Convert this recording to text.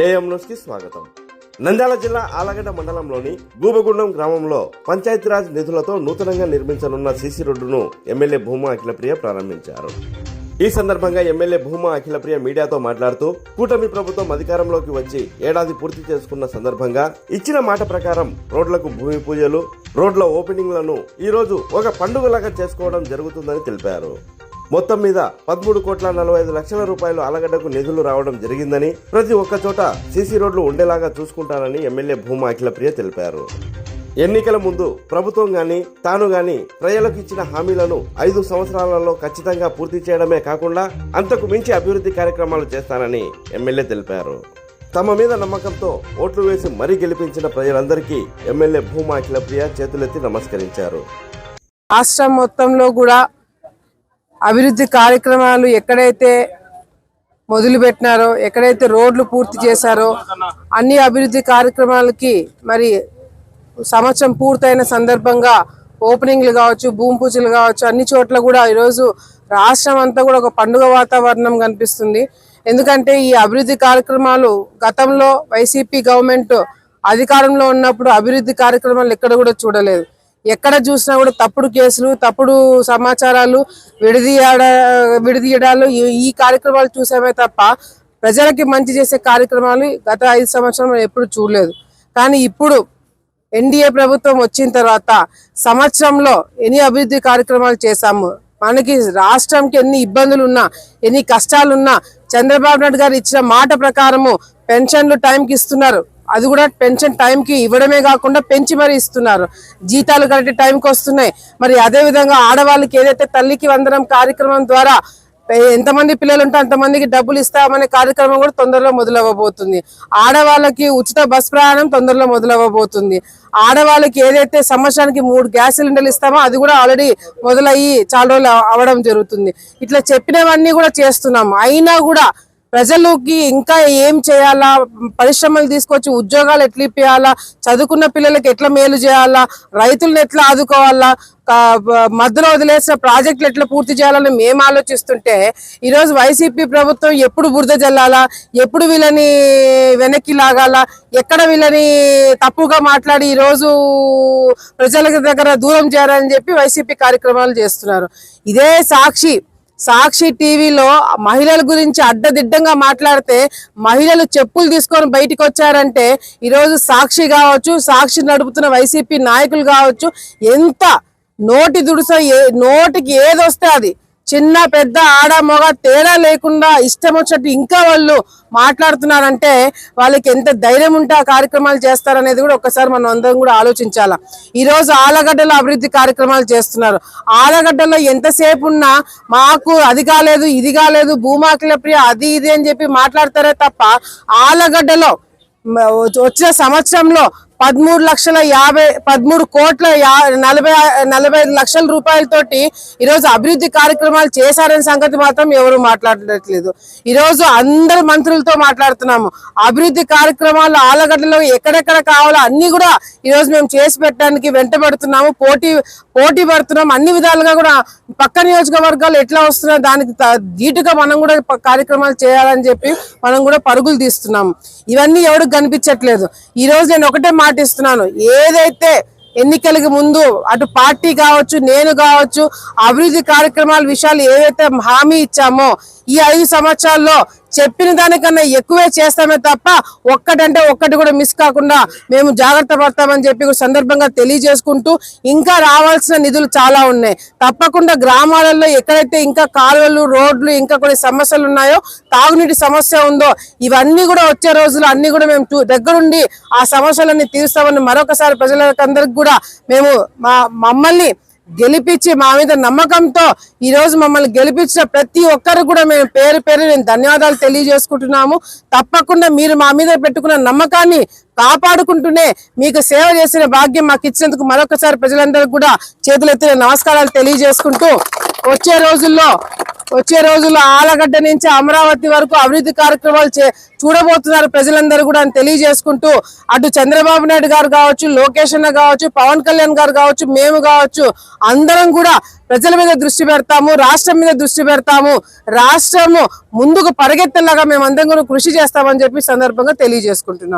AM న్యూస్కి స్వాగతం. నంద్యాల జిల్లా ఆలగడ్డ మండలంలోని గూబగుండం గ్రామంలో పంచాయతీరాజ్ నిధులతో నూతనంగా నిర్మించనున్న సీసీ రోడ్డును ఎమ్మెల్యే భూమా అఖిలప్రియ ప్రారంభించారు. ఈ సందర్భంగా ఎమ్మెల్యే భూమా అఖిలప్రియ మీడియాతో మాట్లాడుతూ కూటమి ప్రభుత్వం అధికారంలోకి వచ్చి ఏడాది పూర్తి చేసుకున్న సందర్భంగా ఇచ్చిన మాట ప్రకారం రోడ్లకు భూమి పూజలు రోడ్ల ఓపెనింగ్లను ఈరోజు ఒక పండుగలాగా చేసుకోవడం జరుగుతుందని తెలిపారు. మొత్తం మీద పదమూడు కోట్ల నలభై ఐదు లక్షల రూపాయలు ఆలగడ్డకు నిధులు రావడం జరిగిందని ప్రతి ఒక్క చోట సీసీ రోడ్లు ఉండేలాగా చూసుకుంటానని ఎమ్మెల్యే భూమా అఖిలప్రియ తెలిపారు. ఎన్నికల ముందు ప్రభుత్వం గాని తాను గాని ప్రజలకు ఇచ్చిన హామీలను ఐదు సంవత్సరాలలో ఖచ్చితంగా పూర్తి చేయడమే కాకుండా అంతకు మించి అభివృద్ధి కార్యక్రమాలు చేస్తానని ఎమ్మెల్యే తెలిపారు. తమ మీద నమ్మకంతో ఓట్లు వేసి మరీ గెలిపించిన ప్రజలందరికీ ఎమ్మెల్యే భూమా అఖిలప్రియ చేతులెత్తి నమస్కరించారు. రాష్ట్రం మొత్తంలో కూడా అభివృద్ధి కార్యక్రమాలు ఎక్కడైతే మొదలు పెట్టినారో ఎక్కడైతే రోడ్లు పూర్తి చేశారో అన్ని అభివృద్ధి కార్యక్రమాలకి మరి సంవత్సరం పూర్తయిన సందర్భంగా ఓపెనింగ్లు కావచ్చు భూమి పూజలు కావచ్చు అన్ని చోట్ల కూడా ఈరోజు రాష్ట్రం అంతా కూడా ఒక పండుగ వాతావరణం కనిపిస్తుంది. ఎందుకంటే ఈ అభివృద్ధి కార్యక్రమాలు గతంలో వైసీపీ గవర్నమెంట్ అధికారంలో ఉన్నప్పుడు అభివృద్ధి కార్యక్రమాలు ఎక్కడ కూడా చూడలేదు. ఎక్కడ చూసినా కూడా తప్పుడు కేసులు తప్పుడు సమాచారాలు విడదీయడ విడదీయడాలు ఈ- కార్యక్రమాలు చూసామే తప్ప ప్రజలకి మంచి చేసే కార్యక్రమాలు గత ఐదు సంవత్సరాలు ఎప్పుడు చూడలేదు. కానీ ఇప్పుడు ఎన్డీఏ ప్రభుత్వం వచ్చిన తర్వాత సంవత్సరంలో ఎన్ని అభివృద్ధి కార్యక్రమాలు చేశాము? మనకి రాష్ట్రంకి ఎన్ని ఇబ్బందులు ఉన్నా ఎన్ని కష్టాలున్నా చంద్రబాబు నాయుడు గారు ఇచ్చిన మాట ప్రకారము పెన్షన్లు టైంకి ఇస్తున్నారు. అది కూడా పెన్షన్ టైంకి ఇవ్వడమే కాకుండా పెంచి మరీ ఇస్తున్నారు. జీతాలు కరెక్ట్ టైంకి వస్తున్నాయి. మరి అదే విధంగా ఆడవాళ్ళకి ఏదైతే తల్లికి వందనం కార్యక్రమం ద్వారా ఎంతమంది పిల్లలు ఉంటే అంతమందికి డబ్బులు ఇస్తామనే కార్యక్రమం కూడా తొందరలో మొదలవ్వబోతుంది. ఆడవాళ్ళకి ఉచిత బస్ ప్రయాణం తొందరలో మొదలవ్వబోతుంది. ఆడవాళ్ళకి ఏదైతే సంవత్సరానికి మూడు గ్యాస్ సిలిండర్లు ఇస్తామో అది కూడా ఆల్రెడీ మొదలయ్యి చాలా రోజులు అవడం జరుగుతుంది. ఇట్లా చెప్పినవన్నీ కూడా చేస్తున్నాము. అయినా కూడా ప్రజలకి ఇంకా ఏం చేయాలా? పరిశ్రమలు తీసుకొచ్చి ఉద్యోగాలు ఎట్లా ఇప్పియాలా? చదువుకున్న పిల్లలకి ఎట్లా మేలు చేయాలా? రైతులను ఎట్లా ఆదుకోవాలా? మధ్యలో వదిలేసిన ప్రాజెక్టులు ఎట్లా పూర్తి చేయాలని మేము ఆలోచిస్తుంటే ఈరోజు వైసీపీ ప్రభుత్వం ఎప్పుడు బురద జల్లాలా? ఎప్పుడు వీళ్ళని వెనక్కి లాగాలా? ఎక్కడ వీళ్ళని తప్పుగా మాట్లాడి ఈరోజు ప్రజల దగ్గర దూరం చేయాలని చెప్పి వైసీపీ కార్యక్రమాలు చేస్తున్నారు. ఇదే సాక్షి. సాక్షి టీవీలో మహిళల గురించి అడ్డదిడ్డంగా మాట్లాడితే మహిళలు చెప్పులు తీసుకొని బయటికి వచ్చారంటే ఈరోజు సాక్షి కావచ్చు సాక్షి నడుపుతున్న వైసీపీ నాయకులు కావచ్చు ఎంత నోటి దుడుస ఏ నోటికి ఏదొస్తే అది. చిన్న పెద్ద ఆడ మగ తేడా లేకుండా ఇష్టం వచ్చినట్టు ఇంకా వాళ్ళు మాట్లాడుతున్నారంటే వాళ్ళకి ఎంత ధైర్యం ఉంటే ఆ కార్యక్రమాలు చేస్తారనేది కూడా ఒకసారి మనం అందరం కూడా ఆలోచించాలా. ఈరోజు ఆలగడ్డలో అభివృద్ధి కార్యక్రమాలు చేస్తున్నారు. ఆలగడ్డలో ఎంతసేపు ఉన్నా మాకు అది కాలేదు ఇది కాలేదు భూమాకిల ప్రియ అది ఇది అని చెప్పి మాట్లాడతారే తప్ప ఆలగడ్డలో వచ్చిన సంవత్సరంలో పదమూడు లక్షల యాభై పదమూడు కోట్ల నలభై నలభై ఐదు లక్షల రూపాయలతోటి ఈరోజు అభివృద్ధి కార్యక్రమాలు చేశారనే సంగతి మాత్రం ఎవరు మాట్లాడట్లేదు. ఈరోజు అందరు మంత్రులతో మాట్లాడుతున్నాము. అభివృద్ధి కార్యక్రమాలు ఆలగడ్డలో ఎక్కడెక్కడ కావాలో అన్ని కూడా ఈరోజు మేము చేసి పెట్టడానికి వెంటబడుతున్నాము. పోటీ పోటీ పడుతున్నాం. అన్ని విధాలుగా కూడా పక్క నియోజకవర్గాలు ఎట్లా వస్తున్నాయి దానికి త- ధీటుగా మనం కూడా కార్యక్రమాలు చేయాలని చెప్పి మనం కూడా పరుగులు తీస్తున్నాము. ఇవన్నీ ఎవరికి కనిపించట్లేదు. ఈ రోజు నేను ఒకటే మాట ఇస్తున్నాను ఏదైతే ఎన్నికలకు ముందు అటు పార్టీ కావచ్చు నేను కావచ్చు అభివృద్ధి కార్యక్రమాల విషయాలు ఏవైతే హామీ ఇచ్చామో ఈ ఐదు సంవత్సరాల్లో చెప్పిన దానికన్నా ఎక్కువే చేస్తామే తప్ప ఒక్కటంటే ఒక్కటి కూడా మిస్ కాకుండా మేము జాగ్రత్త పడతామని చెప్పి కూడా సందర్భంగా తెలియజేసుకుంటూ ఇంకా రావాల్సిన నిధులు చాలా ఉన్నాయి. తప్పకుండా గ్రామాలలో ఎక్కడైతే ఇంకా కాలువలు రోడ్లు ఇంకా కొన్ని సమస్యలు ఉన్నాయో తాగునీటి సమస్య ఉందో ఇవన్నీ కూడా వచ్చే రోజులు అన్ని కూడా మేము దగ్గరుండి ఆ సమస్యలన్నీ తీరుస్తామని మరొకసారి ప్రజలందరికీ కూడా మేము మా మమ్మల్ని గెలిపించి మా మీద నమ్మకంతో ఈ రోజు మమ్మల్ని గెలిపించిన ప్రతి ఒక్కరు కూడా మేము పేరు పేరు నేను ధన్యవాదాలు తెలియజేసుకుంటున్నాము. తప్పకుండా మీరు మా మీద పెట్టుకున్న నమ్మకాన్ని కాపాడుకుంటూనే మీకు సేవ చేసిన భాగ్యం మాకు ఇచ్చినందుకు మరొకసారి ప్రజలందరికీ కూడా చేతులెత్తిన నమస్కారాలు తెలియజేసుకుంటూ వచ్చే రోజుల్లో వచ్చే రోజుల్లో ఆలగడ్డ నుంచి అమరావతి వరకు అభివృద్ధి కార్యక్రమాలు చే చూడబోతున్నారు ప్రజలందరూ కూడా అని తెలియజేసుకుంటూ అటు చంద్రబాబు నాయుడు గారు కావచ్చు లోకేష్ అన్న కావచ్చు పవన్ కళ్యాణ్ గారు కావచ్చు మేము కావచ్చు అందరం కూడా ప్రజల మీద దృష్టి పెడతాము రాష్ట్రం మీద దృష్టి పెడతాము రాష్ట్రము ముందుకు పరిగెత్తేలాగా మేము అందరం కూడా కృషి చేస్తామని చెప్పి సందర్భంగా తెలియజేసుకుంటున్నాం.